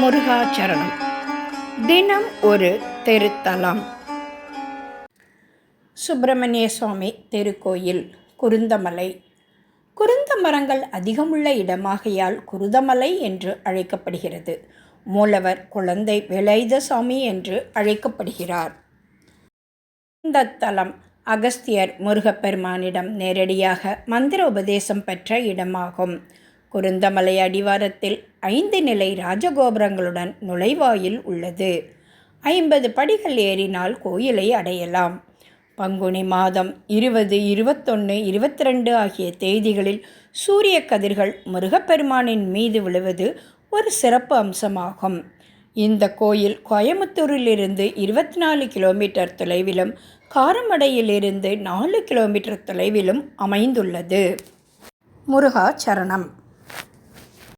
முருகாச்சரணம். தினம் ஒரு தெருத்தலம். சுப்பிரமணிய சுவாமி திருக்கோயில் குருந்தமலை. குருந்த மரங்கள் அதிகமுள்ள இடமாகையால் குருதமலை என்று அழைக்கப்படுகிறது. மூலவர் குழந்தை வேலாயுதசாமி என்று அழைக்கப்படுகிறார். இந்த தலம் அகஸ்தியர் முருகப்பெருமானிடம் நேரடியாக மந்திர உபதேசம் பெற்ற இடமாகும். குருந்தமலை அடிவாரத்தில் ஐந்து நிலை ராஜகோபுரங்களுடன் நுழைவாயில் உள்ளது. ஐம்பது படிகள் ஏறினால் கோயிலை அடையலாம். பங்குனி மாதம் இருபது இருபத்தொன்று இருபத்தி ரெண்டு ஆகிய தேதிகளில் சூரிய கதிர்கள் முருகப்பெருமானின் மீது விழுவது ஒரு சிறப்பு அம்சமாகும். இந்த கோயில் கோயமுத்தூரிலிருந்து இருபத்தி நாலு கிலோமீட்டர் தொலைவிலும் காரமடையிலிருந்து நாலு கிலோமீட்டர் தொலைவிலும் அமைந்துள்ளது. முருகா சரணம்